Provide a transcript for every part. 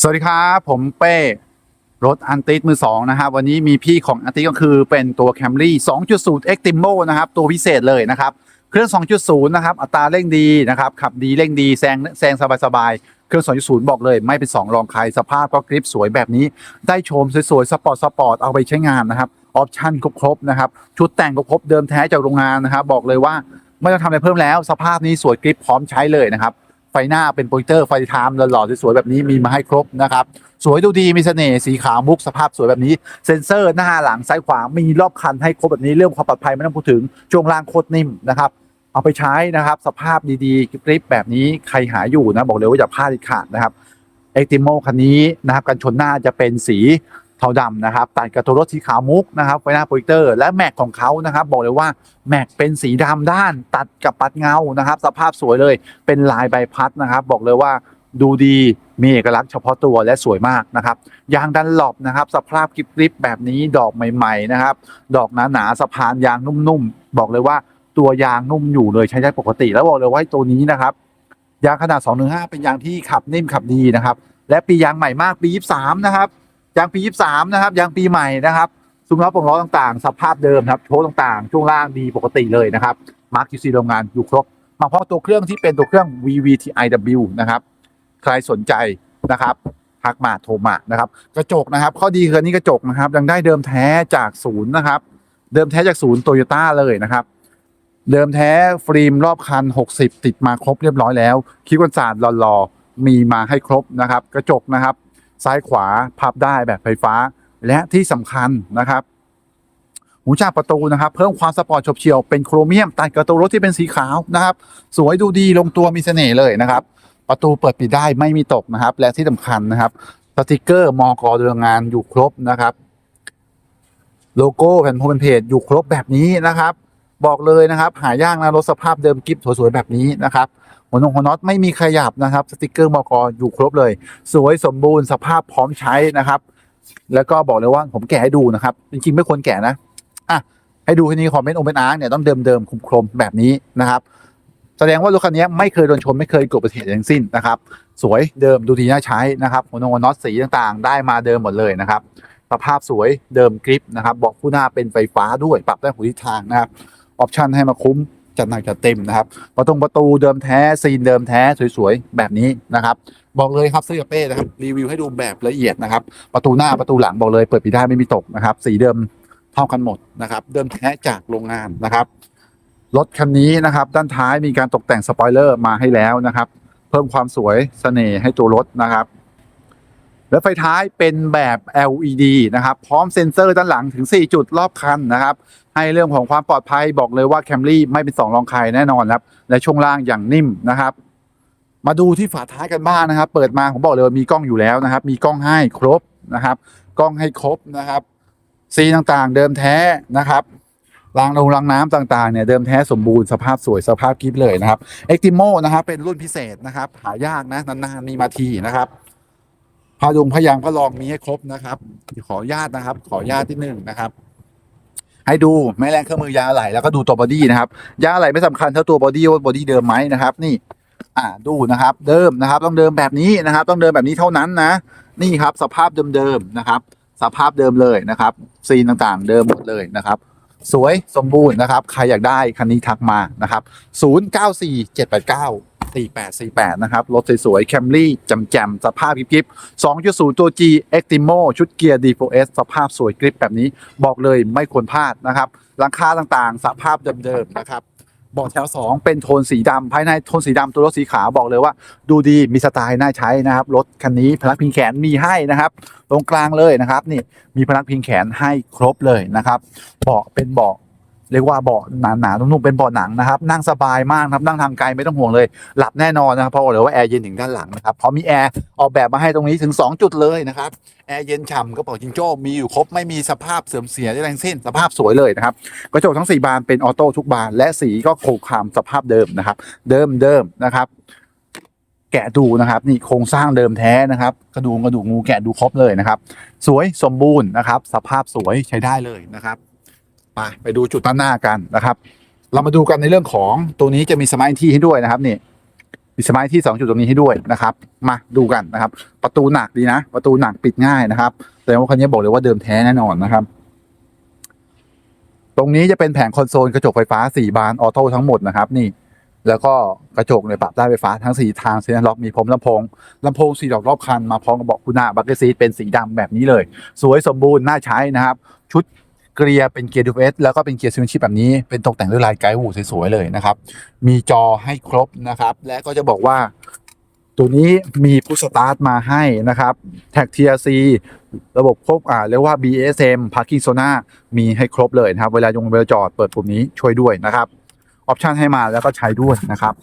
สวัสดีครับผมเป้รถอันติสมือสองนะครับวันนี้มีพี่ของอันติสก็คือเป็นตัว Camry 2.0 X Timo นะครับตัวพิเศษเลยนะครับ เครื่อง 2.0 นะครับ อัตราเร่งดีนะครับ ขับดีเร่งดีแซงแซงสบายๆ เครื่อง 2.0 บอกเลย ไม่เป็น 2 รองใครสภาพก็กริปสวยแบบนี้ ได้ชมสวยๆ สปอร์ตสปอร์ตเอาไปใช้งานนะครับออปชั่นครบๆนะครับชุดแต่งก็ครบเดิมแท้จากโรงงานนะครับบอกเลยว่าไม่ต้องทำอะไรเพิ่มแล้ว สภาพนี้สวยกริปพร้อมใช้เลยนะครับ ฟหน้าเป็นโปรเจคเตอร์ไฟไทม์หล่อๆสวยๆแบบนี้มีมาให้ครบนะครับ สวยดูดีมีเสน่ห์สีขาวมุกสภาพสวยแบบนี้ เซ็นเซอร์หน้าหลังซ้ายขวามีรอบคันให้ครบแบบนี้เรื่องความปลอดภัยไม่ต้องพูดถึงช่วงล่างโคตรนิ่มนะครับเอาไปใช้นะครับสภาพดีๆกริปแบบนี้ใครหาอยู่นะบอกเลยว่าอย่าพลาดขาดนะครับเอ็กติโมคันนี้นะครับกันชนหน้าจะเป็นสี เทาดำนะครับตัดกับตัวรถสีขาวมุกนะครับไฟหน้าโปรเจคเตอร์และแม็กของเขานะครับบอกเลยว่าแม็กเป็นสีดำด้านตัดกับปัดเงานะครับ สภาพสวยเลยเป็นลายใบพัดนะครับ บอกเลยว่าดูดีมีเอกลักษณ์เฉพาะตัวและสวยมากนะครับยางดันหลบนะครับสภาพกริบๆแบบนี้ดอกใหม่ ๆนะครับ ดอกหนาๆสะพานยางนุ่มๆบอกเลยว่าตัวยางนุ่มอยู่เลยใช้ได้ปกติ แล้วบอกเลยว่าตัวนี้นะครับยางขนาด 215 เป็นยางที่ขับนิ่มขับดีนะครับ และปียางใหม่มากปี 23 นะครับ ยางปี23นะครับยางปีใหม่นะครับซุ้มล้อปรงล้อต่างๆ สภาพเดิมครับโชว์ต่างๆ ช่วงล่างดีปกติเลยนะครับมาร์ก QC โรงงานอยู่ครบมาเพราะตัวเครื่องที่เป็นตัวเครื่อง VVTiW นะครับ ใครสนใจนะครับทักมาโทรมานะครับ กระจกนะครับ ข้อดีคือนี้กระจกนะครับ ยังได้เดิมแท้จากศูนย์นะครับ เดิมแท้จากศูนย์โตโยต้าเลยนะครับ เดิมแท้ฟิล์มรอบคัน 60 ติดมาครบเรียบร้อยแล้ว คิวกันศาสตร์หล่อๆมีมาให้ครบนะครับ กระจกนะครับ ซ้ายขวาพับได้แบบไฟฟ้า และที่สำคัญนะครับหูจับประตูนะครับ เพิ่มความสปอร์ตฉบเฉี่ยวเป็นโครเมียมตัดกับตัวรถที่เป็นสีขาวนะครับ สวยดูดีลงตัวมีเสน่ห์เลยนะครับ ประตูเปิดปิดได้ไม่มีตกนะครับ และที่สำคัญนะครับสติกเกอร์มอกอโรงงานอยู่ครบนะครับ โลโก้แผ่นโพมเป็นเพจอยู่ครบแบบนี้นะครับ บอกเลยนะครับ หายากนะรถสภาพเดิมกิฟสวยๆแบบนี้นะครับ หัวนงหัวน็อตไม่มีขยับนะครับ สติกเกอร์มอกออยู่ครบเลย สวยสมบูรณ์สภาพพร้อมใช้นะครับ แล้วก็บอกเลยว่าผมแกะให้ดูนะครับ จริง ๆ ไม่ควรแกะนะอะให้ดูที่นี้คอมเมนต์โอเปนอาร์เนี่ยต้องเดิมๆคุมๆแบบนี้นะครับ แสดงว่ารถคันนี้ไม่เคยโดนชนไม่เคยเกิดอุบัติเหตุทั้งสิ้นนะครับ สวยเดิมดูดีน่าใช้นะครับหัวนงหัวน็อตสีต่างๆ ได้มาเดิมหมดเลยนะครับสภาพสวยเดิมกริปนะครับบอกผู้หน้าเป็นไฟฟ้าด้วยปรับได้หูทิศทางนะครับออปชันให้มาคุ้ม จัดหนักจัดเต็มนะครับประตูประตูเดิมแท้ซีนเดิมแท้สวยๆแบบนี้นะครับบอกเลยครับซื้อกับเป้นะครับรีวิวให้ดูแบบละเอียดนะครับประตูหน้าประตูหลังบอกเลยเปิดปิดได้ไม่มีตกนะครับสีเดิมเท่ากันหมดนะครับเดิมแท้จากโรงงานนะครับรถคันนี้นะครับด้านท้ายมีการตกแต่งสปอยเลอร์มาให้แล้วนะครับ เพิ่มความสวยเสน่ห์ให้ตัวรถนะครับ และไฟท้ายเป็นแบบ LED นะครับ พร้อมเซ็นเซอร์ด้านหลังถึง 4 จุดรอบคันนะครับ ให้เรื่องของความปลอดภัยบอกเลยว่า Camry ไม่เป็นสองรองใครแน่นอนครับ และช่วงล่างอย่างนิ่มนะครับ มาดูที่ฝาท้ายกันบ้างนะครับ เปิดมาผมบอกเลยมีกล้องอยู่แล้วนะครับ มีกล้องให้ครบนะครับ กล้องให้ครบนะครับซีต่างๆ เดิมแท้นะครับรางลงรางน้ำต่างๆเนี่ยเดิมแท้สมบูรณ์สภาพสวยสภาพกิฟเลยนะครับ e x t i m o นะครับเป็นรุ่นพิเศษนะครับหายากนะนานๆมีมาทีนะครับ พาดุงพยางพระลองมีให้ครบนะครับขออนุญาตนะครับ ขออนุญาตที่หนึ่งนะครับ ให้ดูแม่แรงเครื่องมือยาอะไหลแล้วก็ดูตัวบอดี้นะครับยาอะไหลไม่สำคัญเท่าตัวบอดี้ว่าบอดี้เดิมไหมนะครับ นี่ อ่าดูนะครับ เดิมนะครับ ต้องเดิมแบบนี้นะครับ ต้องเดิมแบบนี้เท่านั้นนะนี่ครับ สภาพเดิมๆนะครับ สภาพเดิมเลยนะครับ ซีนต่างๆ เดิมหมดเลยนะครับ สวยสมบูรณ์นะครับ ใครอยากได้คันนี้ทักมานะครับ 094 789 4848 นะครับ รถสวยๆ Camry จำแจมสภาพกริบๆ2.0 ตัว G Extimo ชุดเกียร์ D4S สภาพสวยกริบแบบนี้บอกเลยไม่ควรพลาดนะครับหลังคาต่างๆ สภาพเดิมๆนะครับ บาะแถว 2 เป็นโทนสีดำภายในโทนสีดำตัวรถสีขาวบอกเลยว่า ดูดีมีสไตล์น่าใช้นะครับ รถคันนี้พนักพิงแขนมีให้นะครับ ตรงกลางเลยนะครับ นี่มีพนักพิงแขนให้ครบเลยนะครับเบาะเป็นเบาะ เรียกว่าเบาะหนาๆนุ่มๆเป็นเบาะหนังนะครับ นั่งสบายมากนะครับนั่งทางไกลไม่ต้องห่วงเลย หลับแน่นอนนะครับเพราะอกเลยว่าแอร์เย็นถึงด้านหลังนะครับเพราะมีแอร์ออกแบบมาให้ตรงนี้ถึง 2 จุดเลยนะครับแอร์เย็นฉ่ำกระเป๋าจิงโจ้มีอยู่ครบไม่มีสภาพเสื่อมเสียได้ทั้งสิ้นสภาพสวยเลยนะครับกระจกทั้ง 4 บานเป็นออโต้ทุกบาน และสีก็คงความสภาพเดิมนะครับ เดิมเดิมนะครับแกะดูนะครับนี่โครงสร้างเดิมแท้นะครับ กระดูกกระดูกงูแกะดูครบเลยนะครับ สวยสมบูรณ์นะครับ สภาพสวยใช้ได้เลยนะครับ ไปไปดูจุดด้านหน้ากันนะครับ เรามาดูกันในเรื่องของตัวนี้จะมีสมาร์ทที่ให้ด้วยนะครับนี่มีสมาร์ทที่สองจุดตรงนี้ให้ด้วยนะครับ มาดูกันนะครับ ประตูหนักดีนะ ประตูหนักปิดง่ายนะครับ แต่ว่าคันนี้บอกเลยว่าเดิมแท้แน่นอนนะครับ ตรงนี้จะเป็นแผงคอนโซลกระจกไฟฟ้า 4 บานออโต้ทั้งหมดนะครับนี่แล้วก็กระจกเนี่ยปรับได้ไฟฟ้าทั้ง 4 ทางเซนล็อกมีพรมลำโพงลำโพงสีดอกรอบคันมาพร้อมกับเบาะคูหน้าบักเกอร์ซีทเป็นสีดำแบบนี้เลย สวยสมบูรณ์น่าใช้นะครับ ชุด เกียร์เป็นเกียร์ดูเอสแล้วก็เป็นเกียร์ซิมชิปแบบนี้เป็นตกแต่งด้วยลายไกด์วูสวยๆเลยนะครับ มีจอให้ครบนะครับ และก็จะบอกว่า ตัวนี้มีพุชสตาร์ทมาให้นะครับแท็ก TRC ระบบควบอ่าเรียกว่า BSM Parking Zona มีให้ครบเลยนะครับ เวลายงเวลาจอดเปิดปุ่มนี้ช่วยด้วยนะครับออปชันให้มาแล้วก็ใช้ด้วยนะครับ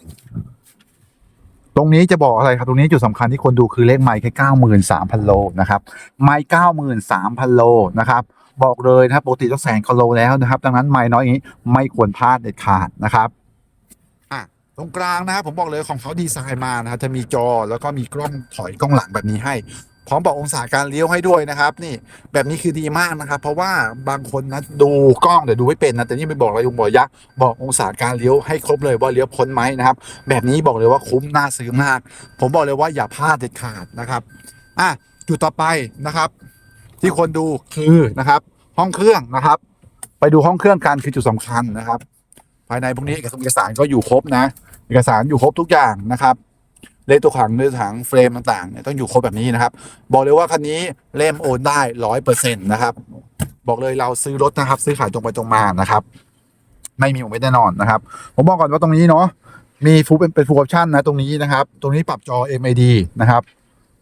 ตรงนี้จะบอกอะไรครับ ตรงนี้จุดสำคัญที่คนดูคือเลขไมค์แค่เก้าหมื่นสามพันโลนะครับไมค์เก้าหมื่นสามพันโลนะครับ บอกเลยนะครับปกติต้องแสนกิโลแล้วนะครับ ดังนั้นไมค์น้อยอย่างนี้ไม่ควรพลาดเด็ดขาดนะครับอะตรงกลางนะครับผมบอกเลยของเขาดีไซน์มานะครับจะมีจอแล้วก็มีกล้องถอยกล้องหลังแบบนี้ให้ พร้อมบอกองศาการเลี้ยวให้ด้วยนะครับ นี่แบบนี้คือดีมากนะครับ เพราะว่าบางคนนะดูกล้องแต่ดูไม่เป็นนะแต่นี่ไม่บอกอะไรยุงบอกยักษ์บอกองศาการเลี้ยวให้ครบเลยว่าเลี้ยวพ้นไหมนะครับ แบบนี้บอกเลยว่าคุ้มน่าซื้อมาก ผมบอกเลยว่าอย่าพลาดเด็ดขาดนะครับอะจุดต่อไปนะครับ ที่คนดูคือนะครับ ห้องเครื่องนะครับ ไปดูห้องเครื่องกันคือจุดสำคัญนะครับ ภายในพวกนี้เอกสารก็อยู่ครบนะ เอกสารอยู่ครบทุกอย่างนะครับเลขตัวขังเลขถังเฟรมต่างๆเนี่ยต้องอยู่ครบแบบนี้นะครับ บอกเลยว่าคันนี้เล่มโอนได้ร้อยเปอร์เซ็นต์นะครับ บอกเลยเราซื้อรถนะครับ ซื้อขายตรงไปตรงมานะครับ ไม่มีหมไม่แน่นอนนะครับ ผมบอกก่อนว่าตรงนี้เนาะมีฟูเป็นเป็นฟูลออปชั่นนะตรงนี้นะครับ ตรงนี้ปรับจอ MID นะครับ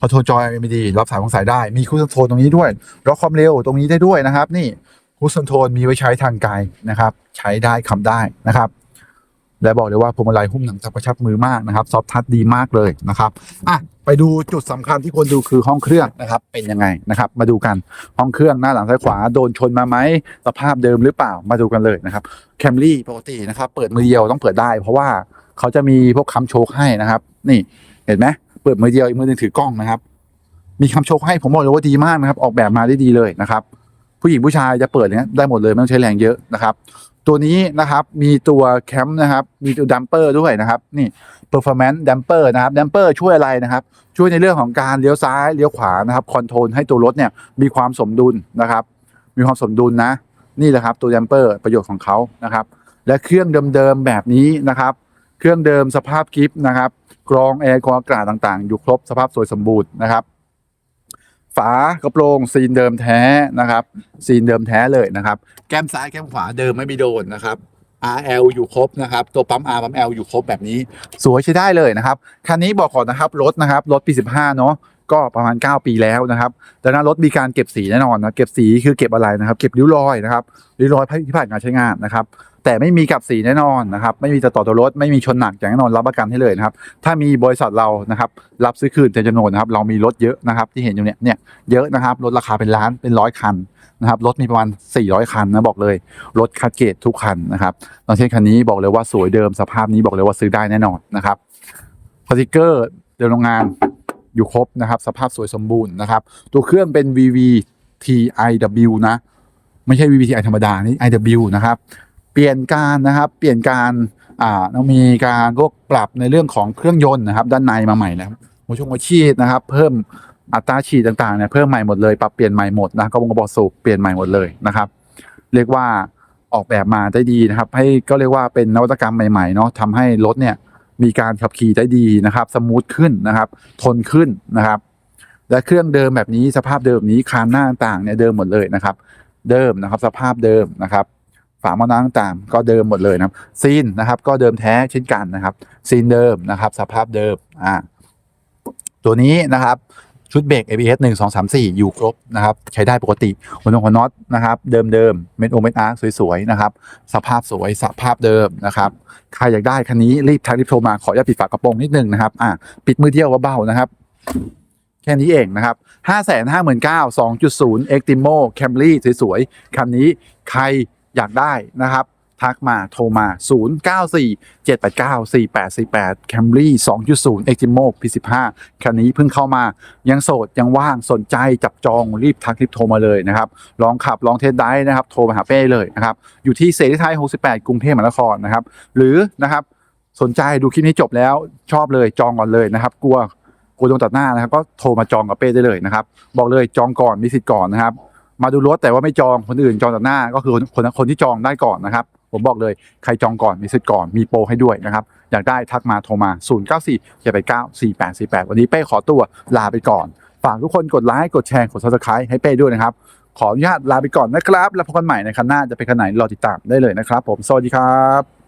คอนโทรลจอ MID รับสายของสายได้มีคูสโทนตรงนี้ด้วยล็อกความเร็วตรงนี้ได้ด้วยนะครับ นี่คูสโทนมีไว้ใช้ทางไกลนะครับ ใช้ได้คำได้นะครับและบอกเลยว่าพวงมาลัยหุ้มหนังจับกระชับมือมากนะครับซอฟทัชดีมากเลยนะครับอะไปดูจุดสำคัญที่คนดูคือห้องเครื่องนะครับ เป็นยังไงนะครับ มาดูกันห้องเครื่องหน้าหลังซ้ายขวาโดนชนมาไหมสภาพเดิมหรือเปล่ามาดูกันเลยนะครับแคมรี่ปกตินะครับ เปิดมือเดียวต้องเปิดได้ เพราะว่าเขาจะมีพวกคำโชคให้นะครับ นี่เห็นไหม เปิดมือเดียวอีกมือหนึงถือกล้องนะครับ มีคำโชคให้ผมบอกเลยว่าดีมากนะครับ ออกแบบมาได้ดีเลยนะครับ ผู้หญิงผู้ชายจะเปิดเนี้ยได้หมดเลยไม่ต้องใช้แรงเยอะนะครับ ตัวนี้นะครับมีตัวแคมป์นะครับ มีตัวดัมเปอร์ด้วยนะครับ นี่ performance damper นะครับ damper ช่วยอะไรนะครับ ช่วยในเรื่องของการเลี้ยวซ้ายเลี้ยวขวานะครับคอนโทรลให้ตัวรถเนี่ยมีความสมดุลนะครับ มีความสมดุลนะ นี่แหละครับตัว damper ประโยชน์ของเขานะครับ และเครื่องเดิมๆแบบนี้นะครับ เครื่องเดิมสภาพกิฟต์นะครับกรองแอร์กรองอากาศต่างๆ อยู่ครบสภาพสวยสมบูรณ์นะครับ ฝากระโปรงซีนเดิมแท้นะครับ ซีนเดิมแท้เลยนะครับ แก้มซ้ายแก้มขวาเดิมไม่มีโดนนะครับ RL อยู่ครบนะครับ ตัวปั๊ม R ปั๊ม L อยู่ครบแบบนี้ สวยใช้ได้เลยนะครับ คันนี้บอกก่อนนะครับ รถนะครับ รถปี 15 เนาะก็ประมาณ 9 ปีแล้วนะครับแต่หน้ารถมีการเก็บสีแน่นอนนะเก็บสีคือเก็บอะไรนะครับ เก็บริ้วรอยนะครับริ้วรอยที่ผ่านการใช้งานนะครับ แต่ไม่มีกับสีแน่นอนนะครับ ไม่มีตัดต่อตัวรถไม่มีชนหนักอย่างแน่นอนรับประกันให้เลยนะครับ ถ้ามีบริษัทเรานะครับ รับซื้อคืนเต็มจำนวนนะครับ เรามีรถเยอะนะครับ ที่เห็นอยู่เนี่ยเนี่ยเยอะนะครับรถราคาเป็นล้านเป็นร้อยคันนะครับรถมีประมาณ 400 คันนะบอกเลย รถคัดเกรดทุกคันนะครับตอนเช่นคันนี้บอกเลยว่าสวยเดิมสภาพนี้บอกเลยว่าซื้อได้แน่นอนนะครับสติกเกอร์เดิมโรงงาน อยู่ครบนะครับ สภาพสวยสมบูรณ์นะครับ ตัวเครื่องเป็น VVTiW นะ ไม่ใช่ VVTi ธรรมดา นี่ IW นะครับ เปลี่ยนการนะครับ เปลี่ยนการอ่าต้องมีการพวกปรับในเรื่องของเครื่องยนต์นะครับ ด้านในมาใหม่นะครับหัวชงหัวฉีดนะครับ เพิ่มอัตราฉีดต่างๆเนี่ยเพิ่มใหม่หมดเลย ปรับเปลี่ยนใหม่หมดนะกระบองกระบอกสูบเปลี่ยนใหม่หมดเลยนะครับ เรียกว่าออกแบบมาได้ดีนะครับ ให้ก็เรียกว่าเป็นนวัตกรรมใหม่ๆเนาะทำให้รถเนี่ย มีการขับขี่ได้ดีนะครับ สมูทขึ้นนะครับ ทนขึ้นนะครับ และเครื่องเดิมแบบนี้สภาพเดิมนี้คานหน้าต่างเนี่ยเดิมหมดเลยนะครับ เดิมนะครับสภาพเดิมนะครับ ฝาหม้อน้ำต่างก็เดิมหมดเลยนะครับซีนนะครับ ก็เดิมแท้เช่นกันนะครับซีนเดิมนะครับ สภาพเดิมอ่าตัวนี้นะครับ ชุดเบรก ABS 1 2 3 4 อยู่ครบนะครับ ใช้ได้ปกติหัวน็อตหัวน็อตนะครับ เดิมเดิมเม็ดโอเม็ดอาร์สวย ๆ นะครับ สภาพสวยสภาพเดิมนะครับ ใครอยากได้คันนี้รีบทักรีบโทรมาขออย่าตปิดฝากระโปรงนิดนึงนะครับอ่าปิดมือเดียวเบาๆนะครับ แค่นี้เองนะครับ 5 5 9 0 0 0 2.0 Extimo Camry สวยๆคันนี้ใครอยากได้นะครับ ทักมาโทรมา 094 789 4848 Camry 2.0 Eximo P15 คันนี้เพิ่งเข้ามายังโสด ยังว่างสนใจจับจองรีบทักรีบโทรมาเลยนะครับ ลองขับ ลองเทสได้นะครับ โทรมาหาเป้เลยนะครับ อยู่ที่เสรีไทย 68 กรุงเทพมหานครนะครับ หรือนะครับสนใจดูคลิปนี้จบแล้วชอบเลยจองก่อนเลยนะครับ กลัวกลัวโดนตัดหน้านะครับ ก็โทรมาจองกับเป้ได้เลยนะครับ บอกเลยจองก่อนมีสิทธิ์ก่อนนะครับมาดูรถแต่ว่าไม่จองคนอื่นจองตัดหน้าก็คือคนคนที่จองได้ก่อนนะครับ ผมบอกเลยใครจองก่อนมีสิทธิ์ก่อนมีโปรให้ด้วยนะครับอยากได้ทักมาโทรมา 0 9 4 7 8 9 4 8 4 8 วันนี้เป้ขอตัวลาไปก่อน ฝากทุกคนกดไลค์กดแชร์กด subscribe ให้เป้ด้วยนะครับ ขออนุญาตลาไปก่อนนะครับ แล้วพบกันใหม่ในครั้งหน้าจะเป็นคันไหนรอติดตามได้เลยนะครับ ผมสวัสดีครับ